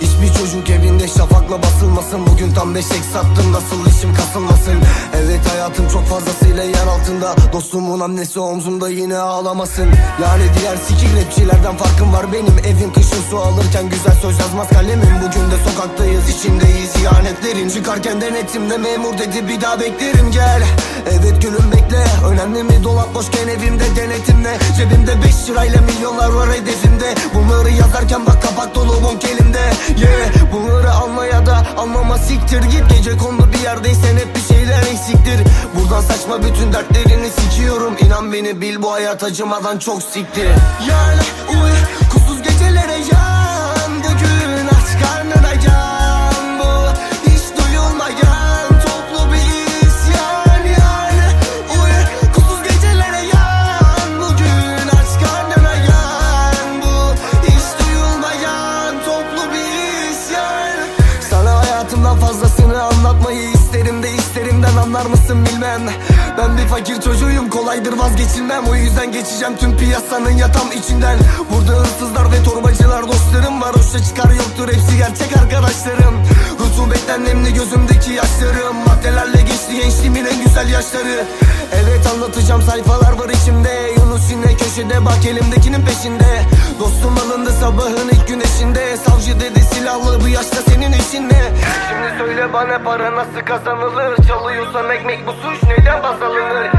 Hiçbir çocuk evinde şafakla basılmasın. Bugün tam beşek sattım. Nasıl işim kasılmasın? Evet hayatım çok fazlasıyla yer altında. Dostumun annesi omzumda yine ağlamasın. Yani diğer sikik rapçilerden farkım var. Benim Evim kışın su alırken güzel söz yazmaz kalemim. Bugün de sokaktayız içindeyiz. İhanetlerin Çıkarken denetimde memur dedi bir daha beklerim gel. Evet gülüm bekle Önemli mi dolap boşken evimde denetimle Cebimde 5 lirayla milyonlar var hedefimde. Bunları yazarken bak kapak dolu bonk elimde. Yeah bunları almaya da almama siktir git. Gece kondu bir yerdeysen hep bir şeyler eksiktir. Buradan saçma bütün dertlerini sikiyorum. İnan beni bil bu hayat acımadan çok siktir. Yani uy Hayatımdan fazlasını anlatmayı isterim de isterimden anlar mısın bilmem. Ben bir fakir çocuğuyum kolaydır vazgeçilmem. O yüzden geçeceğim tüm piyasanın yatam içinden. Burada hırsızlar ve torbacılar dostlarım var. Hoşça çıkar yoktur hepsi gerçek arkadaşlarım. Rutubetten nemli gözümdeki yaşlarım. Maddelerle geçti gençliğimin en güzel yaşları. Evet anlatacağım sayfalar var içimde. Yunus yine köşede bak elimdekinin peşinde. Dostum alındı sabahın silahlı bu yaşta senin işin ne Şimdi söyle bana para nasıl kazanılır? Çalıyorsam ekmek bu suç neden baz alınır